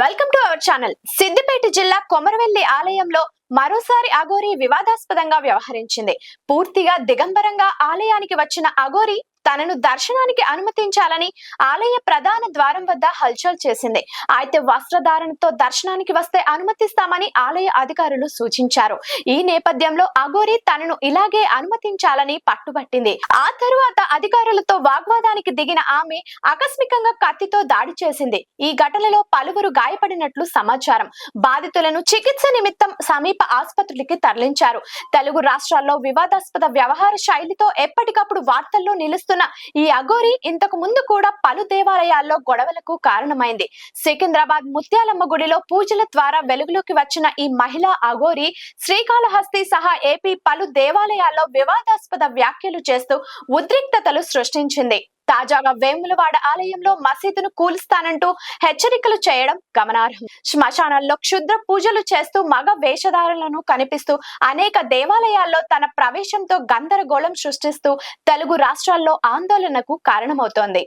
Welcome to our channel Siddipet జిల్లా కొమరవెల్లి ఆలయంలో మరోసారి అఘోరి వివాదాస్పదంగా వ్యవహరించింది. పూర్తిగా దిగంబరంగా ఆలయానికి వచ్చిన అఘోరి తనను దర్శనానికి అనుమతించాలని ఆలయ ప్రధాన ద్వారం వద్ద హల్చల్ చేసింది. అయితే వస్త్రధారణతో దర్శనానికి వస్తే అనుమతిస్తామని ఆలయ అధికారులు సూచించారు. ఈ నేపథ్యంలో అఘోరి తనను ఇలాగే అనుమతించాలని పట్టుబట్టింది. ఆ తరువాత అధికారులతో వాగ్వాదానికి దిగిన ఆమె ఆకస్మికంగా కత్తితో దాడి చేసింది. ఈ ఘటనలో పలువురు గాయపడినట్లు సమాచారం. బాధితులను చికిత్స నిమిత్తం సమీప ఆసుపత్రులకి తరలించారు. తెలుగు రాష్ట్రాల్లో వివాదాస్పద వ్యవహార శైలితో ఎప్పటికప్పుడు వార్తల్లో చేస్తున్న ఈ అఘోరి ఇంతకు ముందు కూడా పలు దేవాలయాల్లో గొడవలకు కారణమైంది. సికింద్రాబాద్ ముత్యాలమ్మ గుడిలో పూజల ద్వారా వెలుగులోకి వచ్చిన ఈ మహిళా అఘోరి శ్రీకాళహస్తి సహా ఏపీ పలు దేవాలయాల్లో వివాదాస్పద వ్యాఖ్యలు చేస్తూ ఉద్రిక్తతలు సృష్టించింది. తాజాగా వేములవాడ ఆలయంలో మసీదును కూలుస్తానంటూ హెచ్చరికలు చేయడం గమనార్హం. శ్మశానాల్లో క్షుద్ర పూజలు చేస్తూ మగ వేషధారులను కనిపిస్తూ అనేక దేవాలయాల్లో తన ప్రవేశంతో గందరగోళం సృష్టిస్తూ తెలుగు రాష్ట్రాల్లో ఆందోళనకు కారణమవుతోంది.